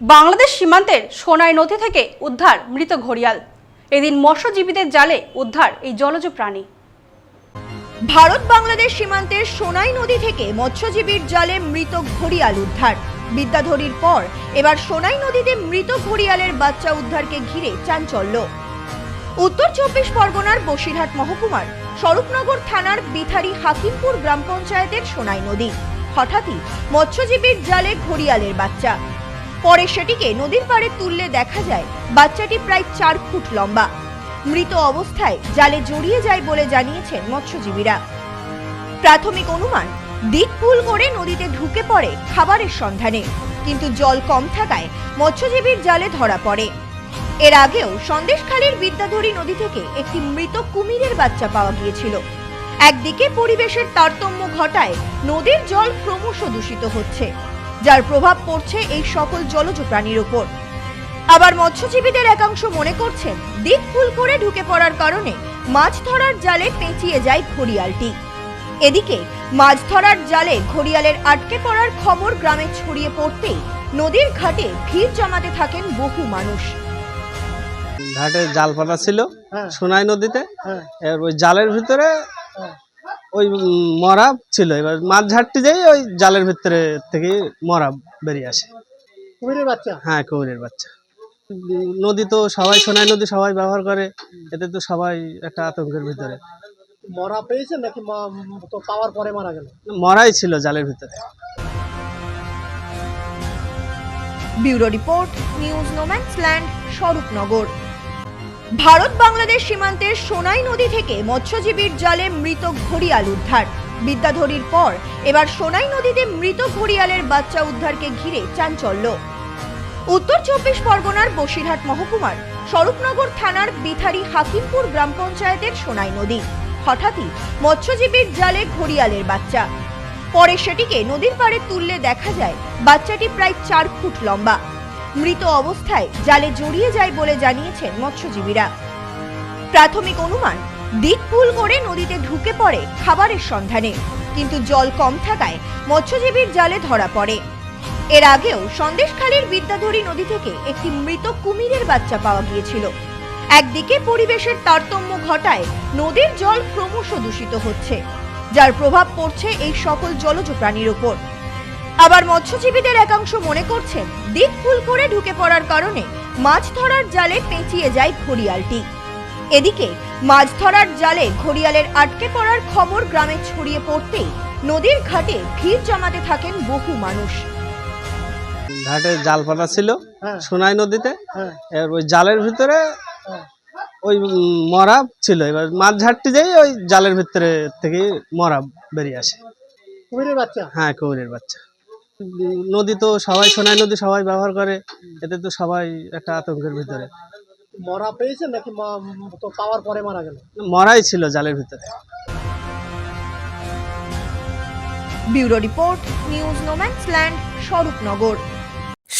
বাংলাদেশ সীমান্তের সোনাই নদী থেকে উদ্ধার মৃত ঘড়িয়াল। এদিন মৎস্যজীবীদের জালে উদ্ধার এই জলজ প্রাণী। ভারত বাংলাদেশ সীমান্তের সোনাই নদী থেকে মৎস্যজীবীর জালে মৃত ঘড়িয়াল উদ্ধার। বিদ্যাধরীর পর এবার সোনাই নদীতে মৃত ঘড়িয়ালের বাচ্চা উদ্ধারকে ঘিরে চাঞ্চল্য। উত্তর চব্বিশ পরগনার বসিরহাট মহকুমার স্বরূপনগর থানার বিথারি হাকিমপুর গ্রাম পঞ্চায়েতের সোনাই নদী। হঠাৎই মৎস্যজীবীর জালে ঘড়িয়ালের বাচ্চা। পরে সেটিকে নদীর পাড়ে তুললে দেখা যায়, বাচ্চাটি প্রায় চার ফুট লম্বা। মৃত অবস্থায় জালে জড়িয়ে যায় বলে জানিয়েছেন মৎস্যজীবীরা। প্রাথমিক অনুমান, দিক ভুল করে নদীতে ঢুকে পড়ে খাবারের সন্ধানে, কিন্তু জল কম থাকায় মৎস্যজীবীর জালে ধরা পড়ে। এর আগেও সন্দেশখালীর বিদ্যাধরী নদী থেকে একটি মৃত কুমিরের বাচ্চা পাওয়া গিয়েছিল। একদিকে পরিবেশের তারতম্য ঘটায় নদীর জল ক্রমশ দূষিত হচ্ছে। যার প্রভাব পড়ছে এই সকল জলজ প্রাণীর উপর আবার মৎস্যজীবীদের একাংশ মনে করছেন দিক ভুল করে ঢুকে পড়ার কারণে মাছ ধরার জালে পেঁচিয়ে যায় ঘড়িয়ালটি এদিকে মাছ ধরার জালে ঘড়িয়ালের আটকে পড়ার খবর গ্রামে ছড়িয়ে পড়তেই নদীর ঘাটে ভিড় জমাতে থাকেন বহু মানুষ ঘাটে জাল পাতা ছিল হ্যাঁ। সোনাই নদীতে হ্যাঁ। এবার ওই জালের ভিতরে হ্যাঁ। ওই মরা ছিল। এবার মাছ ঝাড়তে যাই ওই জালের ভিতরে থেকে মরা বেরিয়ে আসে। কুমিরের বাচ্চা? হ্যাঁ কুমিরের বাচ্চা। নদী তো সবাই সোনাই নদী সবাই ব্যবহার করে। এতে তো সবাই একটা আতঙ্কের ভিতরে। মরা পেয়েছে নাকি মা- তো পাওয়ার পরে মারা গেল? মরাই ছিল জালের ভিতরে। Bureau report news no man's land Swarupnagar. Bharat Bangladesh সীমান্তের সোনাই নদী থেকে মৎস্যজীবীর জালে মৃত ঘড়িয়াল উদ্ধার। বিদ্যাধরীর পর এবার সোনাই নদীতে মৃত ঘড়িয়ালের বাচ্চা উদ্ধারকে ঘিরে চাঞ্চল্য। উত্তর চব্বিশ পরগনার বসিরহাট মহকুমার স্বরূপনগর থানার বিথারি হাকিমপুর গ্রাম পঞ্চায়েতের সোনাই নদী। হঠাৎই মৎস্যজীবীর জালে ঘড়িয়ালের বাচ্চা। পরে সেটিকে নদীর পাড়ে তুললে দেখা যায়, বাচ্চাটি প্রায় চার ফুট লম্বা। মৃত অবস্থায় জালে জড়িয়ে যায় বলে জানিয়েছেন মৎস্যজীবীরা। প্রাথমিক অনুমান, দিক ভুল করে নদীতে ঢুকে পড়ে খাবারের সন্ধানে, কিন্তু জল কম থাকায় মৎস্যজীবীর জালে ধরা পড়ে। এর আগেও সন্দেশখালীর বিদ্যাধরী নদী থেকে একটি মৃত কুমিরের বাচ্চা পাওয়া গিয়েছিল। একদিকে পরিবেশের তারতম্য ঘটায় নদীর জল ক্রমশ দূষিত হচ্ছে, যার প্রভাব পড়ছে এই সকল জলজ প্রাণীর উপর আবার মৎস্যজীবীদের একাংশ মনে করছেন দিক ভুল করে ঢুকে পড়ার কারণে মাছ ধরার জালে পেঁচিয়ে যায় ঘড়িয়ালটি। এদিকে মাছ ধরার জালে ঘড়িয়ালের আটকে পড়ার খবর গ্রামে ছড়িয়ে পড়তেই নদীর ঘাটে ভিড় জমাতে থাকেন বহু মানুষ। ঘাটে জাল পাতা ছিল হ্যাঁ। সোনাই নদীতে। হ্যাঁ। এবার ওই জালের ভিতরে হ্যাঁ। ওই মরা ছিল। এবার মাছ ঝাড়তে যাই ওই জালের ভিতরে থেকে মরা বেরিয়ে আসে। কুমিরের বাচ্চা? হ্যাঁ কুমিরের বাচ্চা। নদী তো সবাই সোনাই নদী সবাই ব্যবহার করে এতে তো সবাই একটা আতঙ্কের ভিতরে। মরা পেয়েছে নাকি মা- তো পাওয়ার পরে মারা গেল? মরাই ছিল জালের ভিতরে। Bureau report news no man's land Swarupnagar.